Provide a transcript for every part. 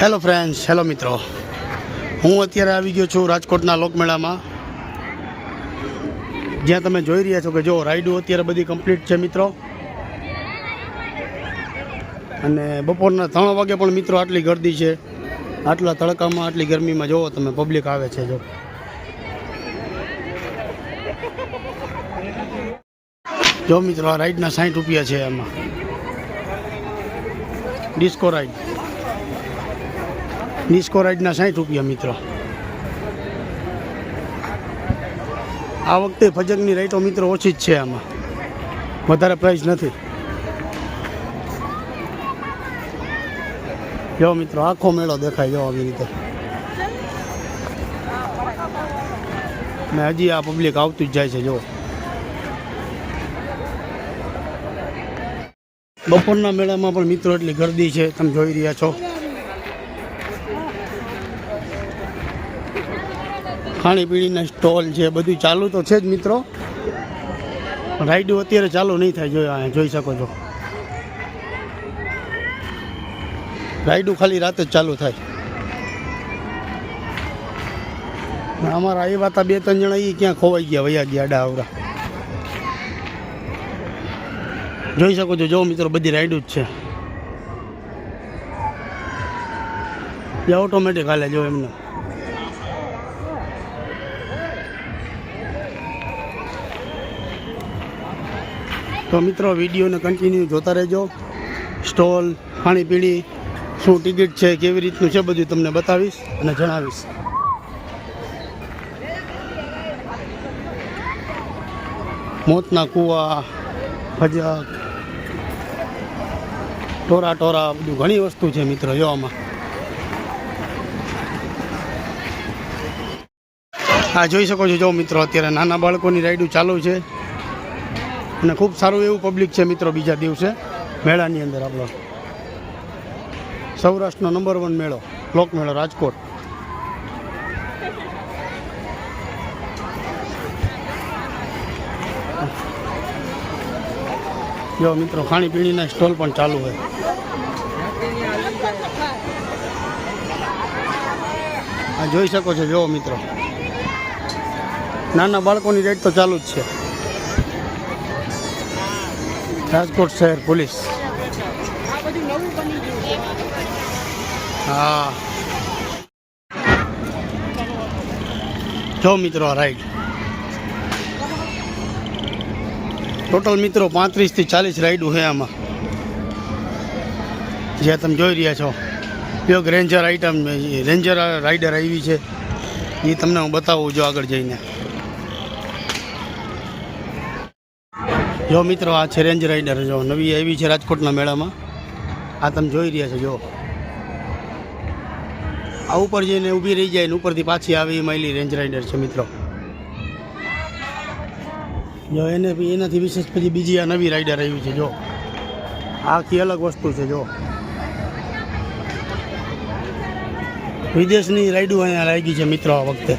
Hello friends hello મિત્રો. હું અત્યારે આવી ગયો છું રાજકોટના લોકમેળામાં. જ્યાં તમે જોઈ રહ્યા છો કે જો રાઈડો અત્યારે બધી કમ્પ્લીટ છે, મિત્રો. અને બપોરના ત્રણ વાગે પણ મિત્રો આટલી ગરદી છે. આટલા તડકામાં, આટલી ગરમીમાં જોવો તમે પબ્લિક આવે છે જો. જો મિત્રો, આ રાઈડના સાઠ રૂપિયા છે એમાં ડિસ્કો રાઈડ. ડિસ્કો રાઈડના સાઠ રૂપિયા, મિત્રો. આ વખતે ફજકની રાઈટો મિત્રો, ઓછી જ છે આમાં. વધારે પ્રાઇસ નથી. જો, મિત્રો, આખો મેળો દેખાય જો આવી રીતે. ને હજી આ પબ્લિક આવતું જ જાય છે, જો. બપોરના મેળામાં પણ મિત્રો એટલી ગરદી છે, તમે જોઈ રહ્યા છો. ખાણીપીણીના સ્ટોલ છે, બધું ચાલુ તો છે જ મિત્રો. રાઈડો અત્યારે ચાલુ નહીં થાય જોઈ અહીંયા જોઈ શકો છો. રાઈડો ખાલી રાતે જ ચાલુ થાય. અમારા આવ્યા હતા બે ત્રણ જણા એ ક્યાં ખોવાઈ ગયા, વયા ગયા, આડા આવડા. જોઈ શકો છો, જો મિત્રો, બધી રાઈડો જ છે. એ ઓટોમેટિક હાલે, જો એમને. તો મિત્રો, વિડીયોને કન્ટિન્યુ જોતા રહેજો. સ્ટોલ, ખાણીપીણી, શું ટિકિટ છે, કેવી રીતનું છે, બધું તમને બતાવીશ અને જણાવીશ. મોતના કૂવા, ભજક ટોરા ટોરા બધું ઘણી વસ્તુ છે મિત્રો જોવામાં. આ જોઈ શકો છો, જો મિત્રો, અત્યારે નાના બાળકોની રાઈડું ચાલુ છે. અને ખૂબ સારું એવું પબ્લિક છે મિત્રો બીજા દિવસે મેળાની અંદર આપણો. સૌરાષ્ટ્રનો નંબર વન મેળો લોકમેળો રાજકોટ. જો મિત્રો ખાણીપીણીના સ્ટોલ પણ ચાલુ હોય. આ જોઈ શકો છો, જો મિત્રો. નાના બાળકોની રેટ તો ચાલુ જ છે. રાજકોટ શહેર પોલીસ. હા. જો મિત્રો રાઈડ. ટોટલ મિત્રો, પાંત્રીસથી ચાલીસ રાઈડું છે આમાં. જે તમે જોઈ રહ્યા છો. યોગ રેન્જર આઈટમ રેન્જર રાઈડર આવી છે. એ તમને હું બતાવું જો આગળ જઈને. જો મિત્રો, આ છે રેન્જ રાઈડર જો નવી આવી છે રાજકોટના મેળામાં. આ તમે જોઈ રહ્યા છો, જો. આ ઉપર જઈને ઊભી રહી જાય ને ઉપરથી પાછી આવી માયલી રેન્જ રાઈડર છે, મિત્રો. જો એને એનાથી વિશેષ પછી બીજી આ નવી રાઈડર આવી છે, જો. આખી અલગ વસ્તુ છે, જો. વિદેશની રાઈડો અહીંયા લાગી છે, મિત્રો, આ વખતે.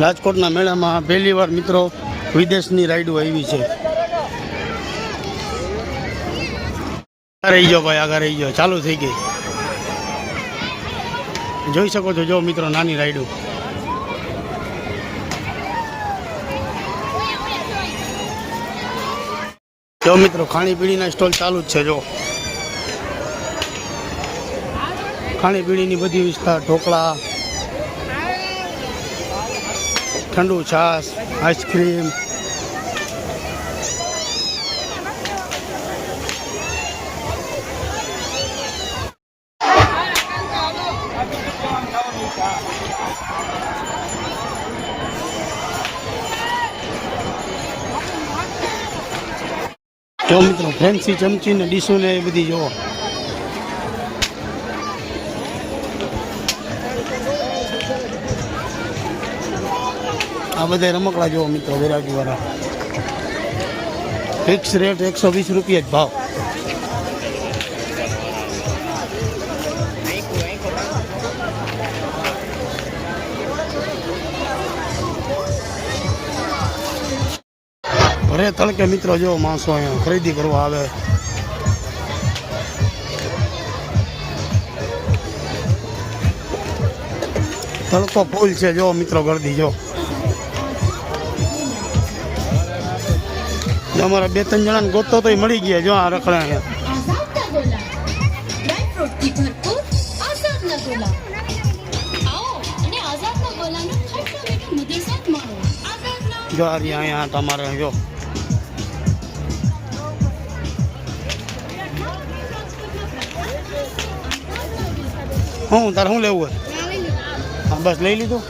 રાજકોટના મેળામાં પહેલી વાર મિત્રો વિદેશની રાઈડો આવી છે. રહી ગયો ભાઈ, આગળ રહી ગયો. ચાલુ થઈ ગઈ. જોઈ શકો છો, જો મિત્રો, નાની રાઈડો. જો મિત્રો, ખાણીપીણીના સ્ટોલ ચાલુ જ છે, જો. ખાણીપીણીની બધી વિસ્તાર, ઢોકળા ઠંડુ છાશ આઈસ્ક્રીમ. જો મિત્રો ફેન્સી ચમચી ને ડીશો ને એ બધી જોવો આ બધા રમકડા જોવો મિત્રો વેરાયટી વાળા ફિક્સ રેટ એકસો વીસ રૂપિયા જ ભાવ. ભરે તડકે મિત્રો જો માણસો અહીંયા ખરીદી કરવા આવે. તડકો ફૂલ છે જો મિત્રો ગરદી જો જો અમારા બે ત્રણ જણાને ગોતતો તો મળી ગયા જો આ રખડા આવો જો આ અહીંયા તમારે જો. હું તારે શું લેવું હોય? હા બસ લઈ લીધું?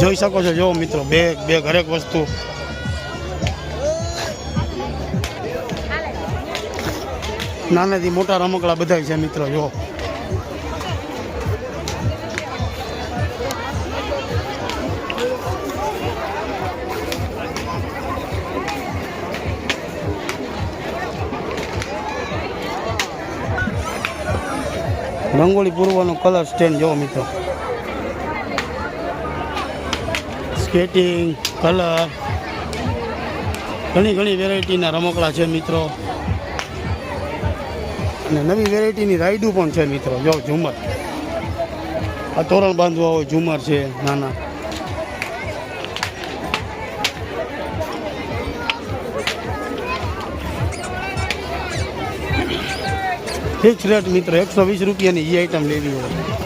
જોઈ શકો છો, જો મિત્રો, બે બે હરેક વસ્તુ. નાનાથી મોટા રમકડા બધા છે મિત્રો, જો. રંગોળી પૂરવાનો કલર સ્ટેન્ડ જોવો મિત્રો. Skating colour. ઘણી ઘણી વેરાયટીના રમકડા છે મિત્રો. અને નવી વેરાયટીની રાઈડું પણ છે મિત્રો. જો, ઝુમર. આ તોરણ બાંધવા હોય, ઝુમર છે, નાના. ફિક્સ રેટ મિત્રો, એકસો વીસ રૂપિયાની એ આઈટમ લેવી હોય.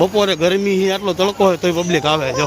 બપોરે ગરમી આટલો તડકો હોય તોય પબ્લિક આવે જો.